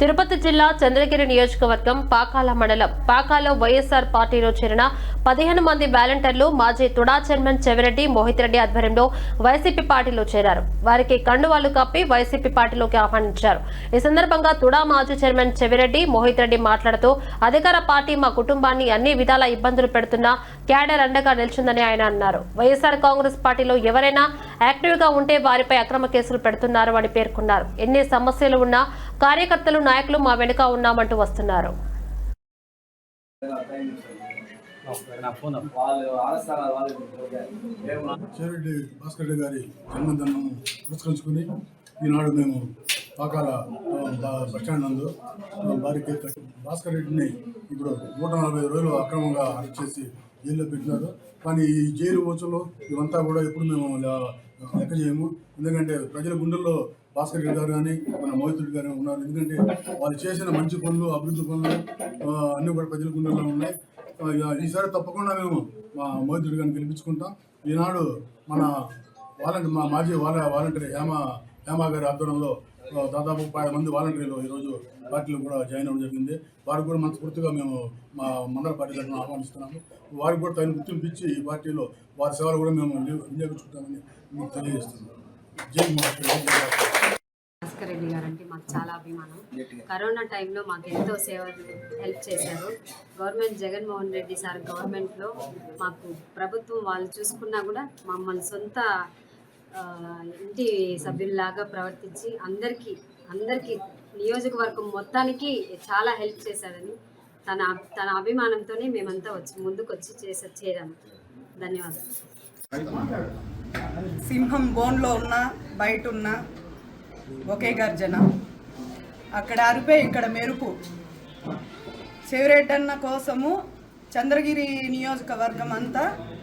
తిరుపతి జిల్లా చంద్రగిరి నియోజకవర్గం పాకాల మండలం. పాకాలో వైఎస్ఆర్ పార్టీలో చేరిన పదిహేను మంది వాలంటీర్లు మాజీ తుడా చైర్మన్ చెవిరెడ్డి మోహిత్ రెడ్డి ఆధ్వర్యంలో వైసీపీ పార్టీలో చేరారు. వారికి కండువాలు కప్పి వైసీపీ పార్టీలోకి ఆహ్వానించారు. ఈ సందర్భంగా తుడా మాజీ చైర్మన్ చెవిరెడ్డి మోహిత్ రెడ్డి మాట్లాడుతూ అధికార పార్టీ మా కుటుంబాన్ని అన్ని విధాల ఇబ్బందులు పెడుతున్న క్యాడర్ అండగా నిలిచిందని ఆయన అన్నారు. వైఎస్ఆర్ కాంగ్రెస్ పార్టీలో ఎవరైనా యాక్టివ్గా ఉంటే వారిపై అక్రమ కేసులు పెడుతున్నారు అని పేర్కొన్నారు. ఎన్ని సమస్యలు ఉన్నా కార్యకర్తలు నాయకులు మా వెనుక ఉన్నామంటూ వస్తున్నారు. నా భాస్కర్ రెడ్డి గారి జన్మదినం పురస్కరించుకుని ఈనాడు మేము పాకాల ఆ, బ- బస్టాండ్ నందు ఆ, భాస్కర్ రెడ్డిని ఇప్పుడు నూట నలభై రోజులు అక్రమంగా అరెస్ట్ చేసి జైల్లో పెట్టినారు. కానీ ఈ జైలు ఓచలో ఇవంతా కూడా ఎప్పుడు మేము లెక్క చేయము. ఎందుకంటే ప్రజల గుండెల్లో భాస్కర్ రెడ్డి గారు కానీ మన మోహితుడి గారు ఉన్నారు. ఎందుకంటే వాళ్ళు చేసిన మంచి పనులు అభివృద్ధి పనులు అన్నీ కూడా ప్రజల గుండెల్లో ఉన్నాయి. ఇక ఈసారి తప్పకుండా మేము మా మోహితుడి గారిని గెలిపించుకుంటాం. ఈనాడు మన వాలంటీ మా మాజీ వాల వాలంటీర్ హేమ హేమ గారి ఆధ్వర్యంలో దాదాపు పది మంది వాలంటీర్లు ఈరోజు పార్టీలో కూడా జాయిన్ అవ్వడం జరిగింది. వారికి కూడా మనస్ఫూర్తిగా మేము మా మండల పార్టీ తరఫున ఆహ్వానిస్తున్నాము. వారికి కూడా తగిన గుర్తింపు ఇచ్చి ఈ పార్టీలో వారి సేవలు కూడా మేము వినియోగించుకుంటామని మీకు తెలియజేస్తున్నాం. జై భాస్కర్ రెడ్డి గారు అంటే మాకు చాలా అభిమానం. కరోనా టైంలో మాకు ఎంతో సేవలు హెల్ప్ చేశారు. గవర్నమెంట్ జగన్మోహన్ రెడ్డి సార్ గవర్నమెంట్లో మాకు ప్రభుత్వం వాళ్ళు చూసుకున్నా కూడా మమ్మల్ని సొంత ఇంటి సభ్యుల్లాగా ప్రవర్తించి అందరికీ అందరికీ నియోజకవర్గం మొత్తానికి చాలా హెల్ప్ చేశారని తన తన అభిమానంతోనే మేమంతా వచ్చి ముందుకు వచ్చి చేసే చేరాము. ధన్యవాదాలు. సింహం బోన్లో ఉన్న బయట ఉన్న ఒకే గర్జన. అక్కడ అరిపే ఇక్కడ మెరుపు. చెవిరెడ్డన్న కోసము చంద్రగిరి నియోజకవర్గం అంతా